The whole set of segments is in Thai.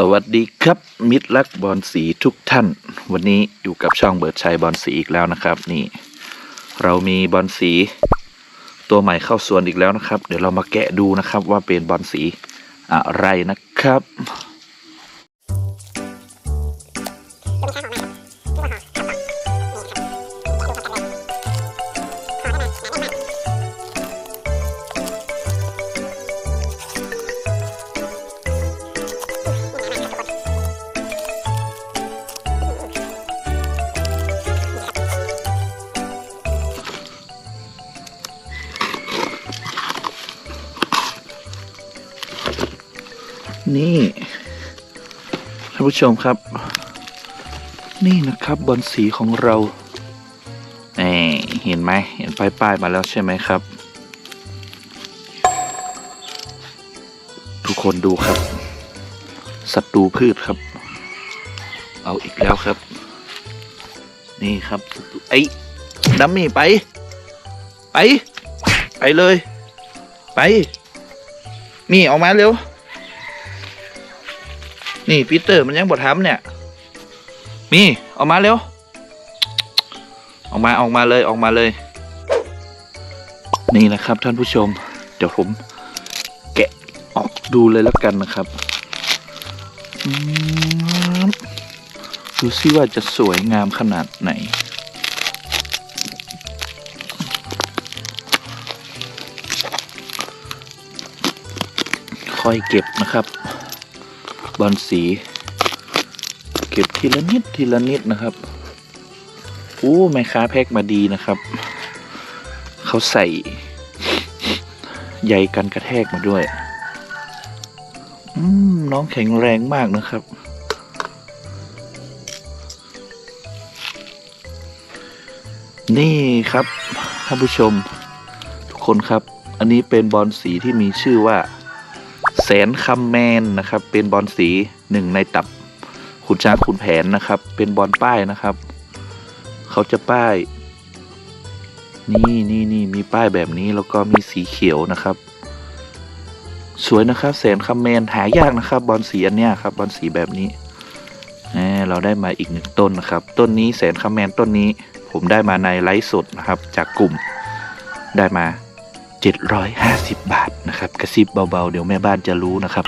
สวัสดีครับ มิตรรักบอลสีทุกท่าน วันนี้อยู่กับช่องเบิร์ดชัยบอลสีอีกแล้วนะครับ นี่ เรามีบอลสี ตัวใหม่เข้าสวนอีกแล้วนะครับ เดี๋ยวเรามาแกะดูนะครับว่าเป็นบอลสีอะไรนะครับ นี่ท่านผู้ชมครับ นี่นะครับบอลสีของเราแหมเห็นไหมเห็นป้ายป้ายๆมาแล้วใช่ไหมครับ ทุกคนดูครับศัตรูพืชครับ เอาอีกแล้วครับ นี่ครับศัตรูไอ้ดัมมี่ไป ไป ไปเลย ไป นี่ออกมาเร็ว นี่ปีเตอร์มันยังบดทำเนี่ย มีออกมาเร็ว ออกมาออกมาเลยออกมาเลย นี่นะครับท่านผู้ชม เดี๋ยวผมแกะออกดูเลยแล้วกันนะครับดูซิว่าจะสวยงามขนาดไหน ค่อยเก็บนะครับ บอลสี เก็บทีละนิดทีละนิดนะครับอู้แม่ค้าแพ็กมาดีนะครับ เขาใส่ใยกันกระแทกมาด้วย อืมน้องแข็งแรงมากนะครับ นี่ครับท่านผู้ชม ทุกคนครับ อันนี้เป็นบอลสีที่มีชื่อว่า แสนคำแมนนะครับ เป็นบอลสีหนึ่งในตับขุนช้างขุนแผนนะครับ เป็นบอลป้ายนะครับ เขาจะป้าย นี่นี่นี่มีป้ายแบบนี้แล้วก็มีสีเขียวนะครับ สวยนะครับ แสนคำแมนหายากนะครับ บอลสีอันเนี้ยครับ บอลสีแบบนี้เราได้มาอีกหนึ่งต้นนะครับ ต้นนี้แสนคำแมนต้นนี้ ผมได้มาในไลฟ์สดนะครับ จากกลุ่มได้มา 750 บาท นะครับ กระซิบเบาๆ เดี๋ยวแม่บ้านจะรู้นะครับ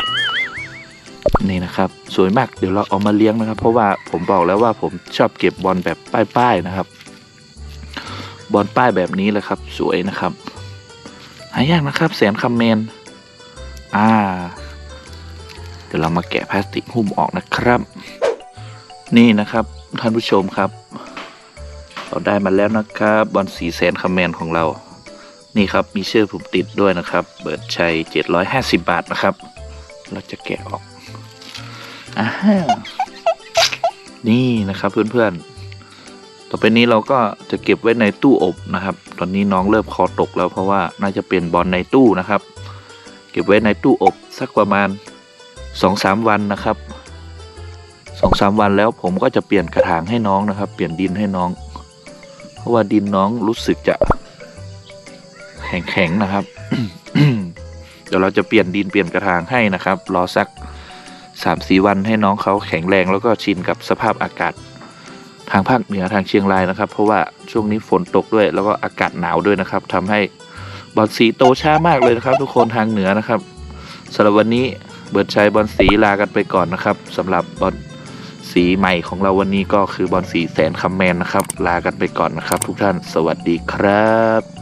นี่นะครับ สวยมากเดี๋ยวเราเอามาเลี้ยงนะครับ เพราะว่าผมบอกแล้วว่าผมชอบเก็บบอลแบบป้ายๆนะครับ บอลป้ายแบบนี้เลยครับ สวยนะครับ หายากนะครับ แสนคำเมนอ่า เดี๋ยวเรามาแกะพลาสติกหุ้มออกนะครับ นี่นะครับท่านผู้ชมครับ เราได้มาแล้วนะครับ บอลสีแสนคำเมนของเรา นี่ครับมีเชื่อผมติดด้วยนะครับ เบิร์ดชัย 750 บาทนะครับ เราจะแกะออกอ่านี่นะครับเพื่อนๆ ต่อไปนี้เราก็จะเก็บไว้ในตู้อบนะครับ ตอนนี้น้องเริ่มคอตกแล้วเพราะว่าน่าจะเป็นบอลในตู้นะครับ เก็บไว้ในตู้อบสักประมาณ 2-3 วันนะครับ2-3วันแล้วผมก็จะเปลี่ยนกระถางให้น้องนะครับ เปลี่ยนดินให้น้อง เพราะว่าดินน้องรู้สึกจะ แข็งๆนะครับ เดี๋ยวเราจะเปลี่ยนดินเปลี่ยนกระถางให้นะครับ รอสักสามสีวันให้น้องเขาแข็งแรงแล้วก็ชินกับสภาพอากาศ ทางภาคเหนือทางเชียงรายนะครับ เพราะว่าช่วงนี้ฝนตกด้วย แล้วก็อากาศหนาวด้วยนะครับทำให้บอลสีโตช้ามากเลยนะครับ ทุกคนทางเหนือนะครับสำหรับวันนี้เบิร์ดชัยบอลสีลากันไปก่อนนะครับสำหรับบอลสีใหม่ของเราวันนี้ก็คือบอลสีแสนคำแมนนะครับ ลากันไปก่อนนะครับ ทุกท่านสวัสดีครับ